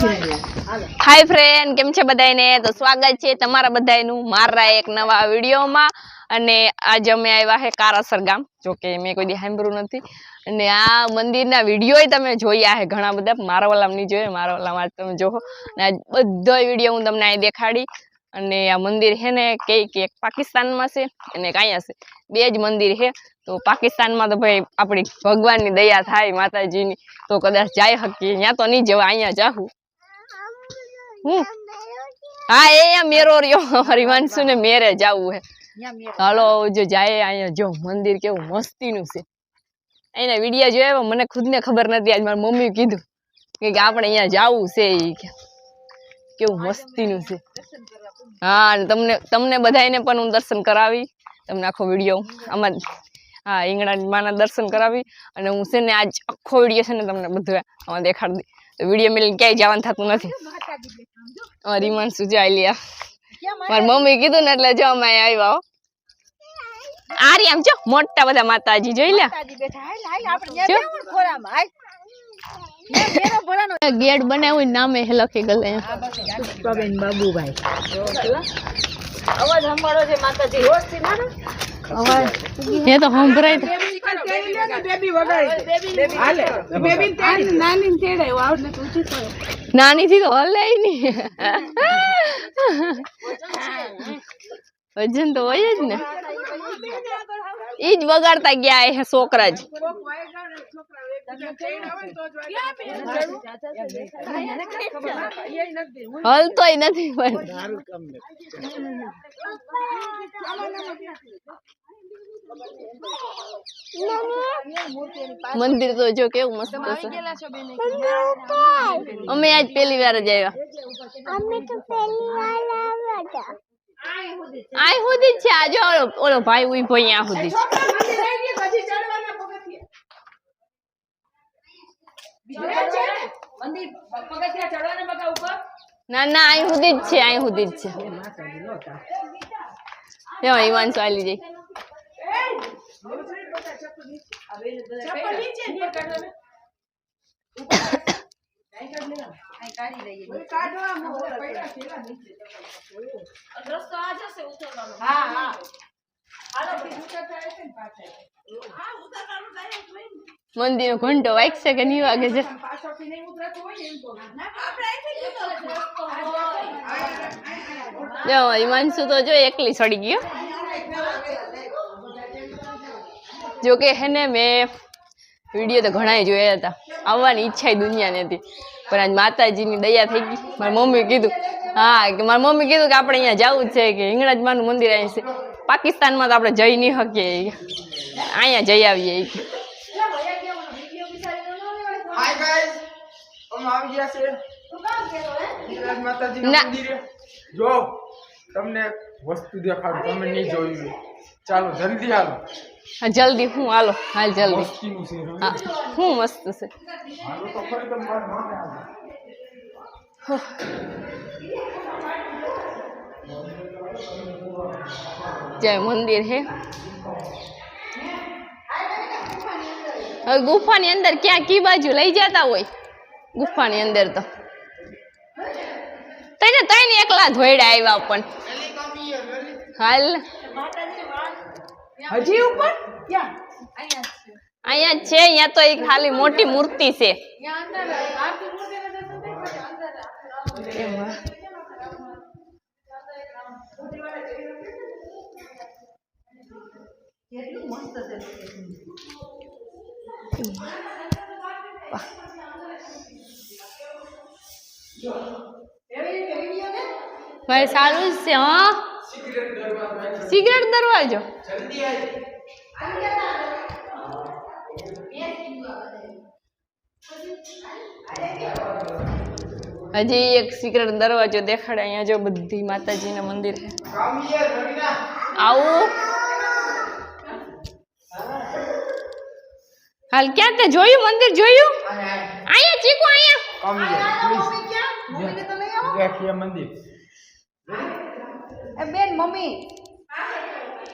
હાય friend કેમ છે બધાને તો સ્વાગત છે તમારા બધાનું મારા એક નવા વિડીયોમાં. અને આજે અમે આવ્યા છે કારાસર ગામ, જોકે મેં કોઈ સાંભળ્યું નથી. અને આ મંદિરના વીડિયો તમે જોયા છે ઘણા બધા. મારા વાલામાં નહીં જોયે મારા તમે જોવો અને આજ બધો વીડિયો હું તમને અહીં દેખાડી. અને આ મંદિર છે ને કે કે એક પાકિસ્તાનમાં છે અને કાંઈ છે. બે જ મંદિર છે તો પાકિસ્તાનમાં તો ભાઈ આપણી ભગવાનની દયા થાય માતાજીની. તો કદાચ જાય શકીએ. ત્યાં તો નહીં જવા અહીંયા જાહું. હું? હા એ અહીંયા મેરો રહ્યો. હરિવાંશુ ને મેરે જવું હે. હાલો જો જાય અહીંયા જો મંદિર કેવું મસ્તીનું છે. એના વિડીયા જોયા મને ખુદને ખબર નથી આજ. મારી મમ્મી કીધું કે આપણે અહીંયા જવું છે કે. કેવું મસ્તીનું છે. હા અને તમને તમને બધાને પણ હું દર્શન કરાવી. તમને આખો વીડિયો આમાં હા ઈંગણા માના દર્શન કરાવી. અને હું છે ને આજ આખો વીડિયો છે ને તમને બધું આમાં દેખાડી દઈ. વીડિયો મેળવીને ક્યાંય જવાનું થતું નથી. રીમાન સુજાઈ લ્યા મારી મમ્મી કીધું ને એટલે જો અમે આવ્યા હો. આમ જો મોટા બધા માતાજી જોઈ લ્યા. ગેટ બનાવ્યું ને નામે હે લખી ગયેલું. પુષ્પાબેન બાબુભાઈ. સંભળાય તો. નાની તેડાય આવડે તો ઊંચી કરો નાની થી તો હલે નહીં વજન તો હોય જ ને ઈ જ વગાડતા ગયા એ છોકરા જ હલતોય નથી પણ મંદિર તો જો કેવું મસ્ત છે અમે આજ પહેલી વાર જ આવ્યા આય સુધી જ છે આજે ઓલો ઓલો ભાઈ ઉભો અહીંયા સુધી જ. ના ના અહીં સુધી જ છે અહીં સુધી જ છે જો ઈવાન ચાલી જાય મંદિર નો ઘંટો વાગશે કે નહીં વાગે છે? જો હિમાંશુ તો જો એકલી સડી ગયો. જો કે હે ને મેં વીડિયો તો ઘણાય જોયા હતા. આવવાની ઈચ્છા દુનિયાની હતી. પણ આજ માતાજીની દયા થઈ ગઈ. મારી મમ્મી કીધું હા કે મારી મમ્મી કીધું કે આપણે અહીંયા જવું જ છે કે હિંગળાજમાનું મંદિર અહીં છે. પાકિસ્તાનમાં તો આપણે જઈ નહીં શકીએ. અહીંયા જઈ આવીએ. જો તમને વસ્તુ દેખાડું. તમે નહીં જોયું. ચાલો જલ્દી હાલો. હા જલ્દી હું હાલો. હાલ જલ્દી? હા હું મસ્ત છે. હાલો જય મંદિર હે. હવે ગુફાની અંદર ક્યાં કી બાજુ લઈ જતા હોય? ગુફાની અંદર તો. તને તઈને એકલા ધોઈડા આવ્યા પણ. હાલ. હજી ઉપર? અહીંયા છે અહીંયા તો એક ખાલી મોટી મૂર્તિ છે. એમાં. ભાઈ સારું જ છે હા સિગરેટ દરવાજો હજી એક સિગરેટ દરવાજો દેખાડે અહીંયા જો બધી માતાજીના મંદિર છે કામીએ રવિના આવું હાલ ક્યાં તે જોયું મંદિર જોયું? અહીંયા ચીકુ અહીંયા. મંદિર. એ બેન મમ્મી.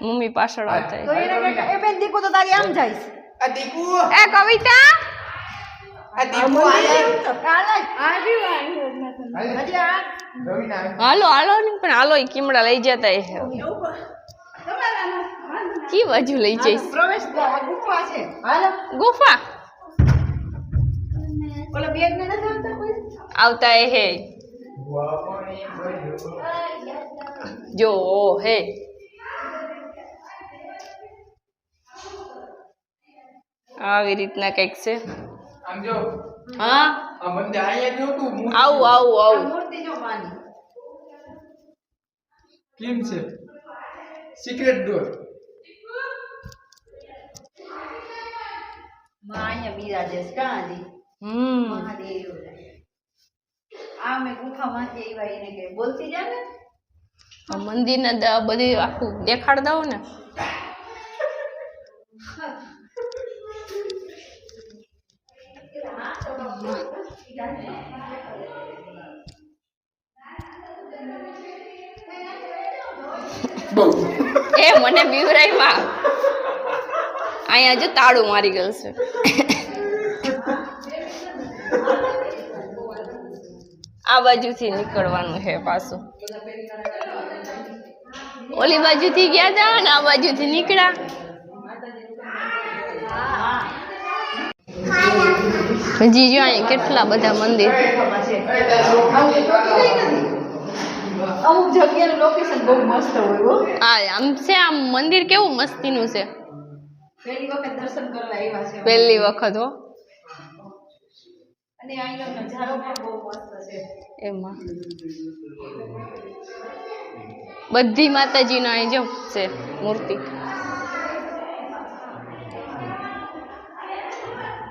મમ્મી પાછળ આવતા તો એને કે એ બેન દીકુ તો તારી આમ જઈશ આ દીકુ. એ કવિતા? આ દીકુ આયા. હાલે. હાલો હાલો ને પણ હાલો કિમડા કીમડા લઈ જતા એ. કી બાજુ લઈ જઈશ પ્રવેશ દ્વાર, આ ગુફા છે હાલો ગુફા ઓલો બેગ ને નથી આવતા કોઈ આવતા એ હે જો ઓ હે આવી રીતના કંઈક છે આમ જો હા આ મંદિર અહીંયા જો તું મૂર્તિ આવું આવું આ આવું મૂર્તિ જો માની કેમ છે સિક્રેટ ડોર અહીંયા બિરાજે છે કાંજી હમ. મહાદેવ આ મેં ગુફામાં આવ્યા એને કે બોલતી જા ને? આ મંદિરને બધી આખું દેખાડ દઉં ને. એ મને બીવરાઈમાં અહીંયા જો તાળું મારી ગયું છે. આ બાજુથી નીકળવાનું છે પાછું. ઓલી બાજુથી ગયા હતા ને આ બાજુથી નીકળ્યા. હજી જો અહીંયા કેટલા બધા મંદિર. અમુક જગ્યાનું લોકેશન બહુ મસ્ત હોય હા આમ છે આમ મંદિર કેવું મસ્તીનું છે. પહેલી વખત દર્શન કરવા આવ્યા છે. પહેલી વખત હો. અને અહીંનો નજારો પણ બહુ મસ્ત છે. એમાં. બધી માતાજીનો અહીં જો છે મૂર્તિ.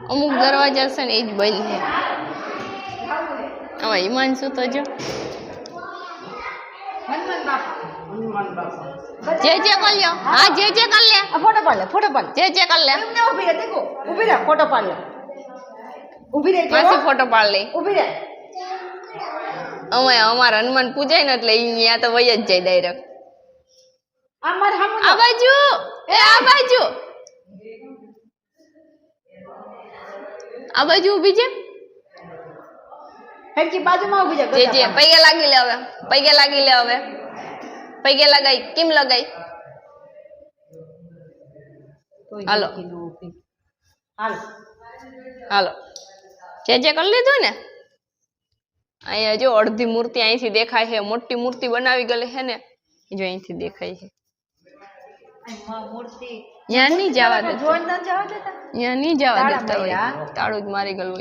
અમુક દરવાજા છે ને એ જ બંધ છે. આમાં હિમાંશુ તો જો? હનુમાન બાપા. હનુમાન બાપા જે જે કર લ્યો હા જે જે કર લે આ ફોટો પાડ લે ફોટો પાડ લે જે જે કર લે એમને ઊભી રહે દેખો ઊભી રહે ફોટો પાડ લે ઊભી રહે માસી ફોટો પાડ લે ઊભી રહે અમે અમારા હનુમાન પૂજાય ને એટલે ઈ ત્યાં તો વય જ જાય ડાયરેક્ટ આ મારે હામું આ બાજુ એ આ બાજુ આ બાજુ ઊભી છે હેડકી બાજુમાં ઊભી રહે જે જે પૈગે લાગી લે હવે પૈગે લાગી લે હવે પૈગે લગાઈ કેમ લગાઈ હાલો. હાલો હાલો જે જે કરી લીધું ને અહીંયા જો અડધી મૂર્તિ અહીંથી દેખાય છે મોટી મૂર્તિ બનાવી ગયેલી છે ને ઈ જો અહીંથી દેખાય છે અહીં માં મૂર્તિ ત્યાં નહીં જવા દેતા જોવા ના જવા દેતા ત્યાં નહીં જવા તાળા દેતા હોય માર્યા. તાળું જ મારી ગયેલું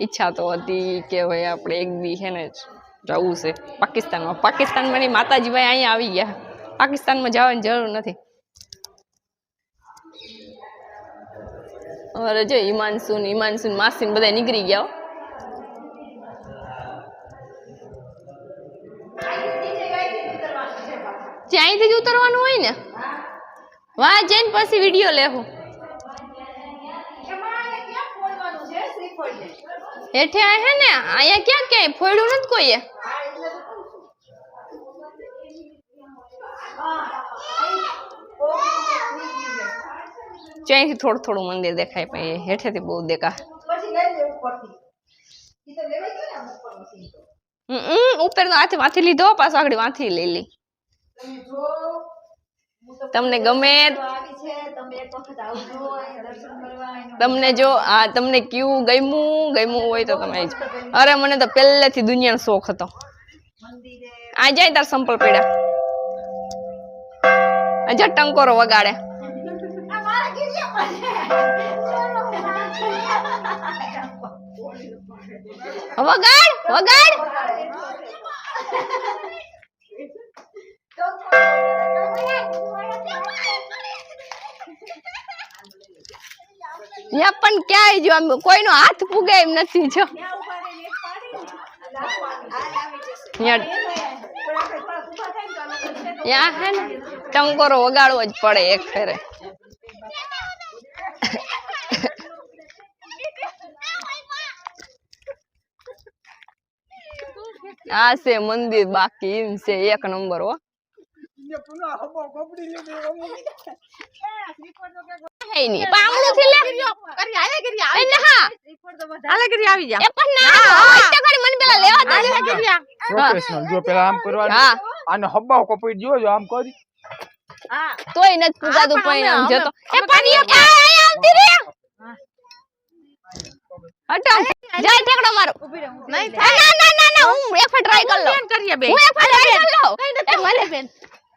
ઈચ્છા તો હતી કે ભાઈ આપણે એક દી છે ને જવું છે પાકિસ્તાનમાં પાકિસ્તાનમાં ની માતાજી ભાઈ અહીંયા આવી ગયા પાકિસ્તાનમાં જવાની જરૂર નથી અમારે જો હિમાંશુ ને હિમાંશુ ને માસી ને બધા નીકળી ગયા હો. જે અહીંથી જ ઉતરવાનું હોય ને વાહ જઈને પછી વિડીયો લેવું હેઠે આ હે ને અહીંયા ક્યાં ક્યાંય ફોડ્યું નથી કોઈએ હા, એટલે તો કહું છું. હા, અહીં ઓમ શ્રી જો અહીંથી થોડું થોડું મંદિર દેખાય પણ એ હેઠેથી બહુ દેખાય પછી લઈ લે ઉપરથી ઈ તો લેવાઈ ગયું ને આમ ઉપરનું સીન તો. હમ, હમ, ઉપર તો હાથે વાંથી લીધો પાછો આગળ વાંથી લઈ લી તમે જો હું તો તમને ગમે તમને જો આ તમને કયું ગમ્યું ગમ્યું હોય તો તમે અરે મને તો પહેલેથી દુનિયાનો શોખ હતો. આ જાય તાર સંપલ પડ્યા. અજા ટંકોરો વગાડે. વગાડ વગાડ. યા, પણ ક્યાંય જો આમ કોઈનો હાથ પૂગે એમ નથી જો. ત્યાં હે ને ટંકોરો વગાડવો જ પડે એક ફેરે. આ છે મંદિર બાકી, એમ છે એક નંબર હો. ની પામણું થી લે એ ના એ પણ ના હોય તો ખરી મને પેલા લેવા દે પ્રોફેશનલ જો પેલા આમ કરવાનું હા આને હબ્બાઓ કપડી જો જો આમ કરી તોય નથી પુગાતું પરિણામ જતો એ પાણી એ આય આવતી રે હટો જાય ઠેકડો મારો નહીં એ ના ના ના ના હું એક ફેર ટ્રાય કરી લઉં કરીએ બે હું એક ફેર ટ્રાય કરી લઉં એ મને બેન ઉભી રે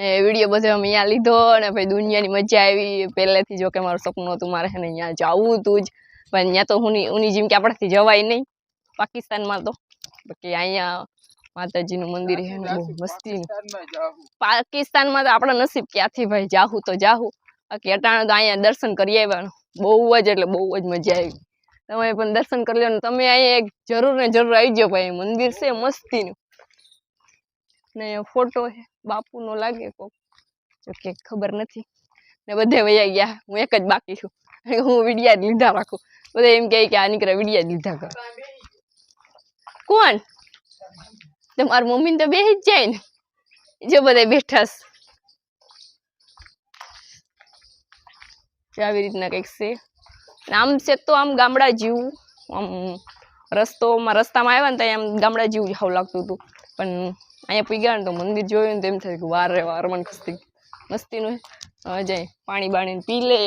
વીડિયો બધો અમે અહીંયા લીધો અને પછી દુનિયાની મજા આવી. પહેલેથી જો કે મારું સપનું હતું મારે ને અહીંયા જવું હતું જ. પણ અહીંયા તો હું ઉની જેમ કે આપણાથી જવાય નહીં. પાકિસ્તાનમાં તો. બાકી અહીંયા માતાજીનું મંદિર છે મસ્તીનું પાકિસ્તાનમાં તો આપણા નસીબ ક્યાંથી ભાઈ? જાહું તો જાહું. બાકી અટાણે તો અહીંયા દર્શન કરી આવ્યા. બહુ જ એટલે બહુ જ મજા આવી. તમે પણ દર્શન કરી લો ને તમે અહીંયા એક જરૂર ને જરૂર આવી જાઓ ભાઈ. મંદિર છે મસ્તીનું. ને ફોટો છે. બાપુનો લાગે કોક. જો કે ખબર નથી. ને બધે વયા ગયા. હું એક જ બાકી છું. હું વિડિયા જ લીધા રાખું. બધા એમ કહે કે આ નીકળે વિડિયા જ લીધા કર. કોણ? તમારી મમ્મી તો બે જ જાય ને. જો બધા બેઠા આવી રીતના કંઈક છે. ને આમ છે તો આમ ગામડા જેવું. આમ રસ્તોમાં રસ્તામાં આવ્યા ને ત્યાં આમ ગામડા જેવું હાવ લાગતું હતું. પણ અહીંયા પી ગયા ને તો મંદિર જોયું ને તો એમ થાય કે વાર રે વાર મને ખસ્તી મસ્તીનું છે હવે જાય પાણી બાણી પી લે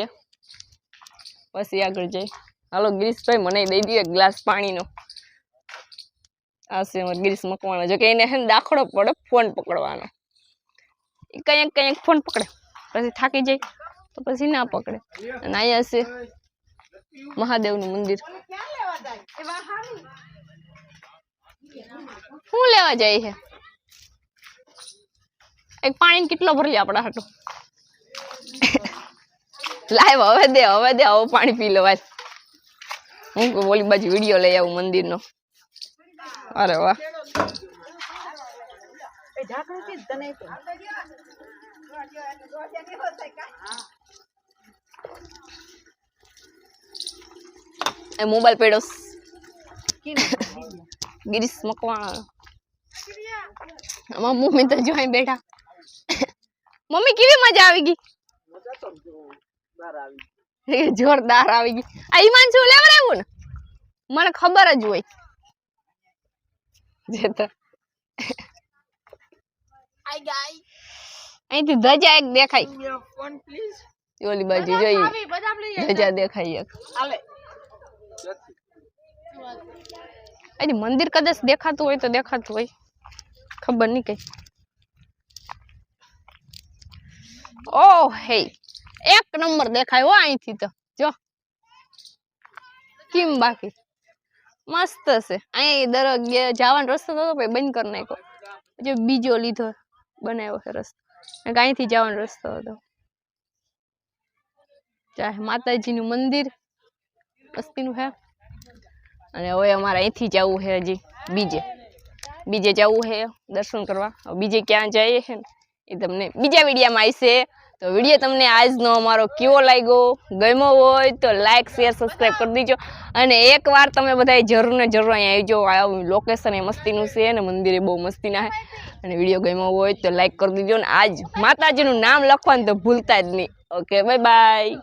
પછી આગળ જાય હાલો ગિરીશભાઈ મને દઈ દે એક ગ્લાસ પાણીનો આ છે અમારે ગિરીશ મકવાનો જો કે એને હે ને દાખલો પડે ફોન પકડવાનો એ કંઈક કંઈક ફોન પકડે પછી થાકી જાય તો પછી ના પકડે અને અહીંયા છે મહાદેવનું મંદિર શું લેવા જાય છે એક પાણી કેટલો ભરી આપણા હાટું લાઈવ હવે દે હવે દે હવે પાણી પી લેવાય હું કહું ઓલી બાજુ વિડીયો લઈ આવું મંદિરનો અરે વાહ એ ઢાંકણું કે તને એ મોબાઈલ પડ્યો છે. કીને ગિરીશ મકવાણા અમારા મમ્મી તો જોઈ બેઠા મમ્મી કેવી મજા આવી ગઈ એ જોરદાર આવી ગઈ આ ઈમાન શું લેવડાવ્યું ને મને ખબર જ હોય જે તો અહીંથી ધજા એક દેખાય એ ઓલી બાજુ જોઈ ધજા દેખાય એક હજી મંદિર કદાચ દેખાતું હોય તો દેખાતું હોય ખબર નહીં કઈ ઓ હે એક નંબર દેખાય હો અહીંથી તો. જો, કેમ બાકી? મસ્ત છે. અહીં દર જવાનો રસ્તો હતો પછી બંધ કરી નાખ્યો. જો બીજો લીધો, બનાવ્યો છે રસ્તો. અહીંથી જવાનો રસ્તો હતો. ચાહે માતાજીનું મંદિર, મસ્તીનું છે. અને હવે અમારે અહીંથી જવું છે હજી, બીજે. બીજે જવું છે, દર્શન કરવા. બીજે ક્યાં જઈએ છે ને? એ તમને બીજા વિડીયામાં આવશે તો વીડિયો તમને આજનો અમારો કેવો લાગ્યો? ગમ્યો હોય તો લાઈક શેર સબસ્ક્રાઈબ કરી દીજો. અને એકવાર તમે બધા જરૂર ને જરૂર અહીંયા આવજો. આ લોકેશન એ મસ્તીનું છે અને મંદિરે બહુ મસ્તીના છે. અને વીડિયો ગમ્યો હોય તો લાઈક કરી દીજો. અને આજ માતાજીનું નામ લખવાનું તો ભૂલતા જ નહીં. Okay bye bye